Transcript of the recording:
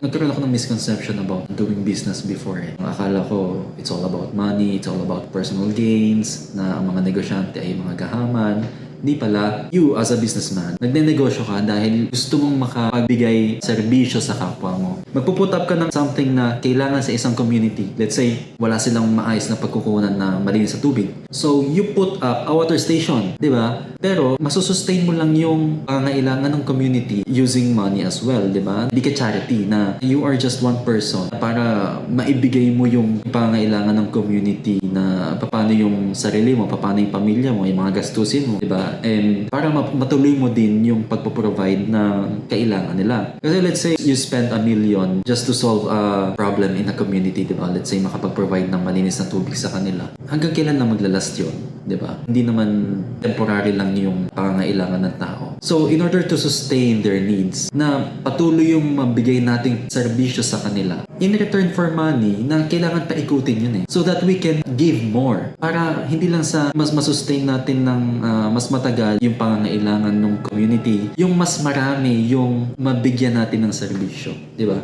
nagkaroon ako ng misconception about doing business before eh. Akala ko it's all about money, it's all about personal gains, na ang mga negosyante ay mga gahaman. Hindi pala, you as a businessman, nagnenegosyo ka dahil gusto mong makapagbigay serbisyo sa kapwa mo. Magpuput up ka ng something na kailangan sa isang community. Let's say, wala silang maayos na pagkukunan na malinis sa tubig. So, you put up a water station, di ba? Pero, masusustain mo lang yung pangailangan ng community using money as well, di ba? Hindi ka charity na you are just one person para maibigay mo yung pangailangan ng community na paano yung sarili mo, paano yung pamilya mo, yung mga gastusin mo, di ba? And para ma- matuloy mo din yung pagpo-provide na kailangan nila. Kasi let's say you spend a million just to solve a problem in a community, di ba? Let's say makapag-provide ng malinis na tubig sa kanila. Hanggang kailan na maglalast yun? Di ba? Hindi naman temporary lang yung pangangailangan ng tao. So, in order to sustain their needs, na patuloy yung mabigay nating serbisyo sa kanila, in return for money, na kailangan paikutin yun eh. So that we can give more. Para hindi lang sa mas masustain natin ng ah, mas matagal yung pangangailangan ng community, yung mas marami yung mabigyan natin ng serbisyo. Di ba?